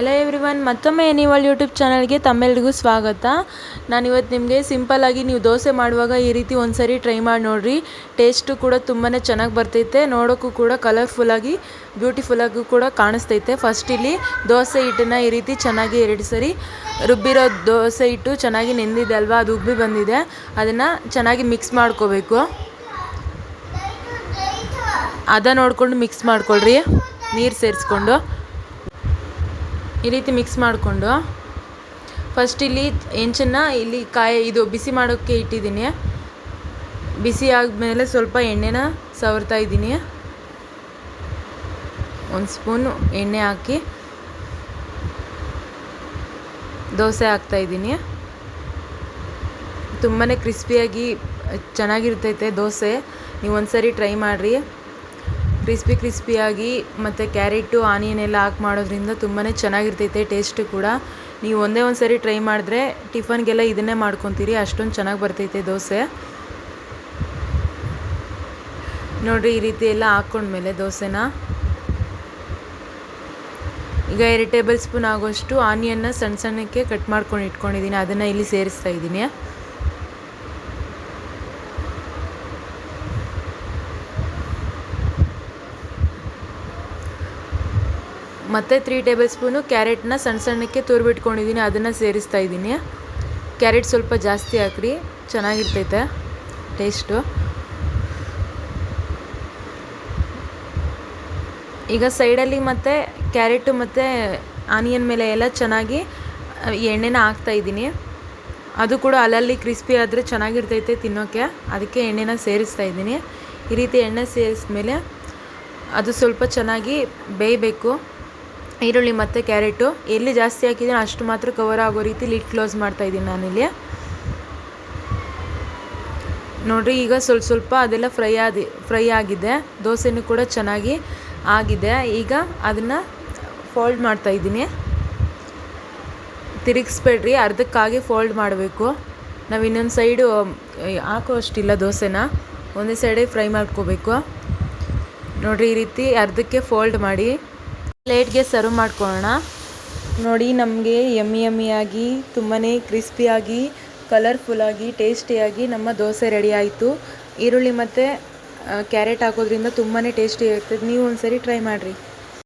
Hello everyone ಮತ್ತೊಮ್ಮೆ ಎನಿವಲ್ YouTube ಚಾನಲ್ಗೆ ತಮ್ಮೆಲ್ರಿಗೂ ಸ್ವಾಗತ. ನಾನಿವತ್ತು ನಿಮಗೆ ಸಿಂಪಲ್ಲಾಗಿ ನೀವು ದೋಸೆ ಮಾಡುವಾಗ ಈ ರೀತಿ ಒಂದ್ಸರಿ ಟ್ರೈ ಮಾಡಿ ನೋಡಿರಿ. ಟೇಸ್ಟು ಕೂಡ ತುಂಬಾ ಚೆನ್ನಾಗಿ ಬರ್ತೈತೆ. ನೋಡೋಕ್ಕೂ ಕೂಡ ಕಲರ್ಫುಲ್ಲಾಗಿ ಬ್ಯೂಟಿಫುಲ್ಲಾಗೂ ಕೂಡ ಕಾಣಿಸ್ತೈತೆ. ಫಸ್ಟ್ ಇಲ್ಲಿ ದೋಸೆ ಹಿಟ್ಟನ್ನು ಈ ರೀತಿ ಚೆನ್ನಾಗಿ ಎರಡು ಸರಿ ರುಬ್ಬಿರೋ ದೋಸೆ ಹಿಟ್ಟು ಚೆನ್ನಾಗಿ ನೆಂದಿದೆ ಅಲ್ವಾ? ಅದು ಉಬ್ಬಿ ಬಂದಿದೆ. ಅದನ್ನು ಚೆನ್ನಾಗಿ ಮಿಕ್ಸ್ ಮಾಡ್ಕೋಬೇಕು. ಅದ ನೋಡಿಕೊಂಡು ಮಿಕ್ಸ್ ಮಾಡ್ಕೊಳ್ರಿ. ನೀರು ಸೇರಿಸ್ಕೊಂಡು. ಈ ರೀತಿ ಮಿಕ್ಸ್ ಮಾಡಿಕೊಂಡು ಫಸ್ಟ್ ಇಲ್ಲಿ ಹೆಂಚನ್ನು ಇಲ್ಲಿ ಕಾಯಿ ಇದು ಬಿಸಿ ಮಾಡೋಕ್ಕೆ ಇಟ್ಟಿದ್ದೀನಿ. ಬಿಸಿ ಆದಮೇಲೆ ಸ್ವಲ್ಪ ಎಣ್ಣೆನ ಸವರ್ತಾ ಇದ್ದೀನಿ. ಒಂದು ಸ್ಪೂನು ಎಣ್ಣೆ ಹಾಕಿ ದೋಸೆ ಹಾಕ್ತಾಯಿದ್ದೀನಿ ತುಂಬಾ ಕ್ರಿಸ್ಪಿಯಾಗಿ ಚೆನ್ನಾಗಿರ್ತೈತೆ ದೋಸೆ. ನೀವು ಒಂದ್ಸರಿ ಟ್ರೈ ಮಾಡಿರಿ. ಕ್ರಿಸ್ಪಿ ಕ್ರಿಸ್ಪಿಯಾಗಿ ಮತ್ತು ಕ್ಯಾರೆಟು ಆನಿಯನ್ ಎಲ್ಲ ಹಾಕಿ ಮಾಡೋದ್ರಿಂದ ತುಂಬಾ ಚೆನ್ನಾಗಿರ್ತೈತೆ ಟೇಸ್ಟು ಕೂಡ. ನೀವು ಒಂದೇ ಒಂದು ಸರಿ ಟ್ರೈ ಮಾಡಿದ್ರೆ ಟಿಫನ್ಗೆಲ್ಲ ಇದನ್ನೇ ಮಾಡ್ಕೊತೀರಿ, ಅಷ್ಟೊಂದು ಚೆನ್ನಾಗಿ ಬರ್ತೈತೆ ದೋಸೆ. ನೋಡಿರಿ, ಈ ರೀತಿ ಎಲ್ಲ ಹಾಕ್ಕೊಂಡ್ಮೇಲೆ ದೋಸೆನ. ಈಗ ಎರಡು ಟೇಬಲ್ ಸ್ಪೂನ್ ಆಗೋಷ್ಟು ಆನಿಯನ್ನ ಸಣ್ಣ ಸಣ್ಣಕ್ಕೆ ಕಟ್ ಮಾಡ್ಕೊಂಡು ಇಟ್ಕೊಂಡಿದ್ದೀನಿ, ಅದನ್ನು ಇಲ್ಲಿ ಸೇರಿಸ್ತಾ ಇದ್ದೀನಿ. ಮತ್ತು ತ್ರೀ ಟೇಬಲ್ ಸ್ಪೂನು ಕ್ಯಾರೆಟ್ನ ಸಣ್ಣ ಸಣ್ಣಕ್ಕೆ ತುರ್ಬಿಟ್ಕೊಂಡಿದ್ದೀನಿ, ಅದನ್ನು ಸೇರಿಸ್ತಾ ಇದ್ದೀನಿ. ಕ್ಯಾರೆಟ್ ಸ್ವಲ್ಪ ಜಾಸ್ತಿ ಹಾಕ್ರಿ, ಚೆನ್ನಾಗಿರ್ತೈತೆ ಟೇಸ್ಟು ಈಗ ಸೈಡಲ್ಲಿ ಮತ್ತು ಕ್ಯಾರೆಟು ಮತ್ತು ಆನಿಯನ್ ಮೇಲೆ ಎಲ್ಲ ಚೆನ್ನಾಗಿ ಎಣ್ಣೆನ ಹಾಕ್ತಾ ಇದ್ದೀನಿ. ಅದು ಕೂಡ ಅಲ್ಲಲ್ಲಿ ಕ್ರಿಸ್ಪಿ ಆದರೆ ಚೆನ್ನಾಗಿರ್ತೈತೆ ತಿನ್ನೋಕ್ಕೆ ಅದಕ್ಕೆ ಎಣ್ಣೆನ ಸೇರಿಸ್ತಾ ಇದ್ದೀನಿ. ಈ ರೀತಿ ಎಣ್ಣೆ ಸೇರಿಸ್ಮೇಲೆ ಅದು ಸ್ವಲ್ಪ ಚೆನ್ನಾಗಿ ಬೇಯಬೇಕು. ಈರುಳ್ಳಿ ಮತ್ತು ಕ್ಯಾರೆಟು. ಎಲ್ಲಿ ಜಾಸ್ತಿ ಹಾಕಿದ್ದೀನಿ ಅಷ್ಟು ಮಾತ್ರ ಕವರ್ ಆಗೋ ರೀತಿ ಲಿಡ್ ಕ್ಲೋಸ್ ಮಾಡ್ತಾಯಿದ್ದೀನಿ ನಾನಿಲ್ಲಿ. ನೋಡಿರಿ, ಈಗ ಸ್ವಲ್ಪ ಸ್ವಲ್ಪ ಅದೆಲ್ಲ ಫ್ರೈ ಆದಿ ಫ್ರೈ ಆಗಿದೆ. ದೋಸೆನೂ ಕೂಡ ಚೆನ್ನಾಗಿ ಆಗಿದೆ. ಈಗ ಅದನ್ನು ಫೋಲ್ಡ್ ಮಾಡ್ತಾಯಿದ್ದೀನಿ ತಿರುಗಿಸ್ಬೇಡ್ರಿ, ಅರ್ಧಕ್ಕಾಗಿ ಫೋಲ್ಡ್ ಮಾಡಬೇಕು. ನಾವು ಇನ್ನೊಂದು ಸೈಡು ಹಾಕೋ ಅಷ್ಟಿಲ್ಲ ದೋಸೆನ. ಒಂದೇ ಸೈಡೇ ಫ್ರೈ ಮಾಡ್ಕೋಬೇಕು. ನೋಡಿರಿ, ಈ ರೀತಿ ಅರ್ಧಕ್ಕೆ ಫೋಲ್ಡ್ ಮಾಡಿ ಪ್ಲೇಟ್ಗೆ ಸರ್ವ್ ಮಾಡ್ಕೊಳ್ಳೋಣ. ನೋಡಿ, ನಮಗೆ ಯಮ್ಮಿ ಯಮ್ಮಿಯಾಗಿ ತುಂಬಾ ಕ್ರಿಸ್ಪಿಯಾಗಿ, ಕಲರ್ಫುಲ್ಲಾಗಿ, ಟೇಸ್ಟಿಯಾಗಿ ನಮ್ಮ ದೋಸೆ ರೆಡಿ ಆಯಿತು. ಈರುಳ್ಳಿ ಮತ್ತು ಕ್ಯಾರೆಟ್ ಹಾಕೋದ್ರಿಂದ ತುಂಬಾ ಟೇಸ್ಟಿ ಆಗ್ತದೆ. ನೀವು ಒಂದ್ಸರಿ ಟ್ರೈ ಮಾಡಿರಿ.